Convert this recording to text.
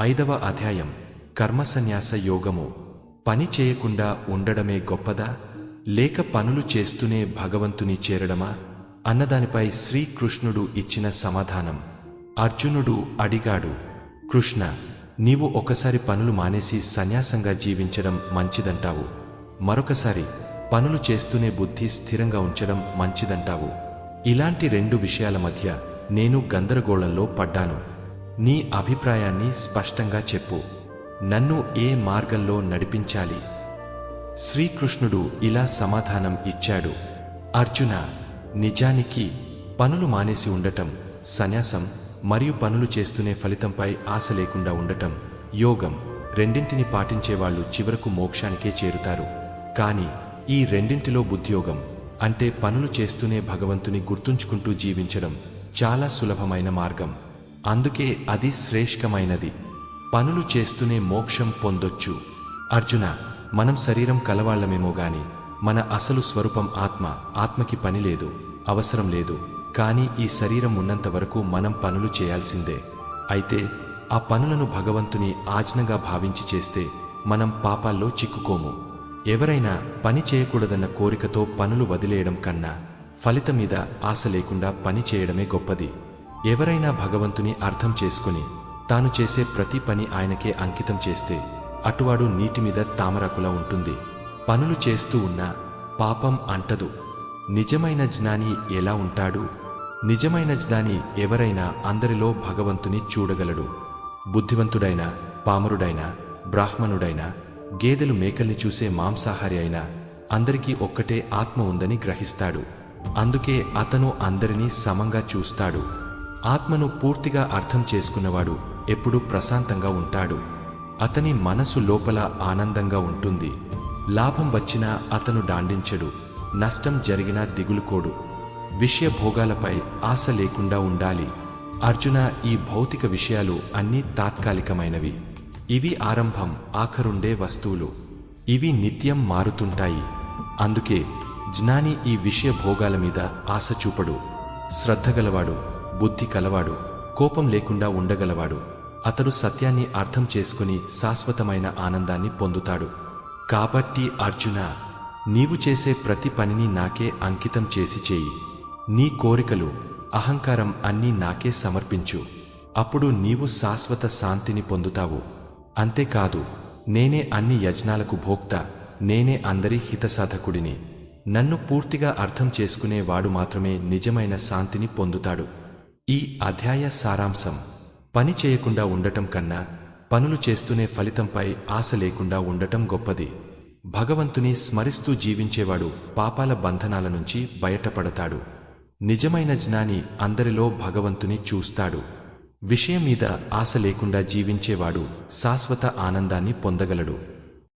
ఐదవ అధ్యాయం కర్మసన్యాస యోగము. పని చేయకుండా ఉండడమే గొప్పదా? లేక పనులు చేస్తూనే భగవంతుని చేరడమా? అన్నదానిపై శ్రీకృష్ణుడు ఇచ్చిన సమాధానం. అర్జునుడు అడిగాడు కృష్ణ నీవు ఒకసారి పనులు మానేసి సన్యాసంగా జీవించడం మంచిదంటావు. మరొకసారి పనులు చేస్తూనే బుద్ధి స్థిరంగా ఉంచడం మంచిదంటావు. ఇలాంటి రెండు విషయాల మధ్య నేను గందరగోళంలో పడ్డాను. నీ అభిప్రాయాన్ని స్పష్టంగా చెప్పు. నన్ను ఏ మార్గంలో నడిపించాలి? శ్రీకృష్ణుడు ఇలా సమాధానం ఇచ్చాడు. అర్జున నిజానికి పనులు మానేసి ఉండటం సన్యాసం మరియు పనులు చేస్తూనే ఫలితంపై ఆశ లేకుండా ఉండటం యోగం రెండింటిని పాటించేవాళ్ళు చివరకు మోక్షానికే చేరుతారు. కాని ఈ రెండింటిలో బుద్ధియోగం అంటే పనులు చేస్తూనే భగవంతుని గుర్తుంచుకుంటూ జీవించడం చాలా సులభమైన మార్గం. అందుకే అది శ్రేష్టమైనది పనులు చేస్తూనే మోక్షం పొందొచ్చు. అర్జున మనం శరీరం కలవాళ్ళమేమో గాని మన అసలు స్వరూపం ఆత్మ ఆత్మకి పని లేదు అవసరం లేదు. కానీ ఈ శరీరం ఉన్నంత వరకు మనం పనులు చేయాల్సిందే. అయితే ఆ పనులను భగవంతుని ఆజ్ఞగా భావించి చేస్తే మనం పాపాల్లో చిక్కుకోము. ఎవరైనా పని చేయకూడదన్న కోరికతో పనులు వదిలేయడం కన్నా ఫలితం మీద ఆశ లేకుండా పని చేయడమే గొప్పది. ఎవరైనా భగవంతుని అర్థం చేసుకుని తాను చేసే ప్రతి పని ఆయనకే అంకితం చేస్తే అటువాడు నీటి మీద తామరాకులా ఉంటుంది. పనులు చేస్తూ ఉన్నా పాపం అంటదు. నిజమైన జ్ఞాని ఎలా ఉంటాడు? నిజమైన జ్ఞాని ఎవరైనా అందరిలో భగవంతుని చూడగలడు. బుద్ధివంతుడైన పామరుడైన బ్రాహ్మణుడైన గేదెలు మేకల్ని చూసే మాంసాహారి అయినా అందరికీ ఒక్కటే ఆత్మ ఉందని గ్రహిస్తాడు. అందుకే అతను అందరినీ సమంగా చూస్తాడు. ఆత్మను పూర్తిగా అర్థం చేసుకున్నవాడు ఎప్పుడూ ప్రశాంతంగా ఉంటాడు. అతని మనసు లోపల ఆనందంగా ఉంటుంది. లాభం వచ్చినా అతను డాండించడు. నష్టం జరిగినా దిగులుకోడు. విషయ భోగాలపై ఆశ లేకుండా ఉండాలి. అర్జున ఈ భౌతిక విషయాలు అన్నీ తాత్కాలికమైనవి. ఇవి ఆరంభం ఆఖరుండే వస్తువులు. ఇవి నిత్యం మారుతుంటాయి. అందుకే జ్ఞాని ఈ విషయ భోగాల మీద ఆశ చూపడు. శ్రద్ధగలవాడు బుద్ధి కలవాడు కోపం లేకుండా ఉండగలవాడు. అతడు సత్యాన్ని అర్థం చేసుకుని శాశ్వతమైన ఆనందాన్ని పొందుతాడు. కాబట్టి అర్జున నీవు చేసే ప్రతి పనిని నాకే అంకితం చేసి చేయి. నీ కోరికలు అహంకారం అన్నీ నాకే సమర్పించు. అప్పుడు నీవు శాశ్వత శాంతిని పొందుతావు. అంతేకాదు నేనే అన్ని యజ్ఞాలకు భోక్త నేనే అందరి హితసాధకుడిని. నన్ను పూర్తిగా అర్థం చేసుకునేవాడు మాత్రమే నిజమైన శాంతిని పొందుతాడు. ఈ అధ్యాయ సారాంశం. పని చేయకుండా ఉండటం కన్నా పనులు చేస్తూనే ఫలితంపై ఆశ లేకుండా ఉండటం గొప్పది. భగవంతుని స్మరిస్తూ జీవించేవాడు పాపాల బంధనాల నుంచి బయటపడతాడు. నిజమైన జ్ఞాని అందరిలో భగవంతుని చూస్తాడు. విషయం మీద ఆశ లేకుండా జీవించేవాడు శాశ్వత ఆనందాన్ని పొందగలడు.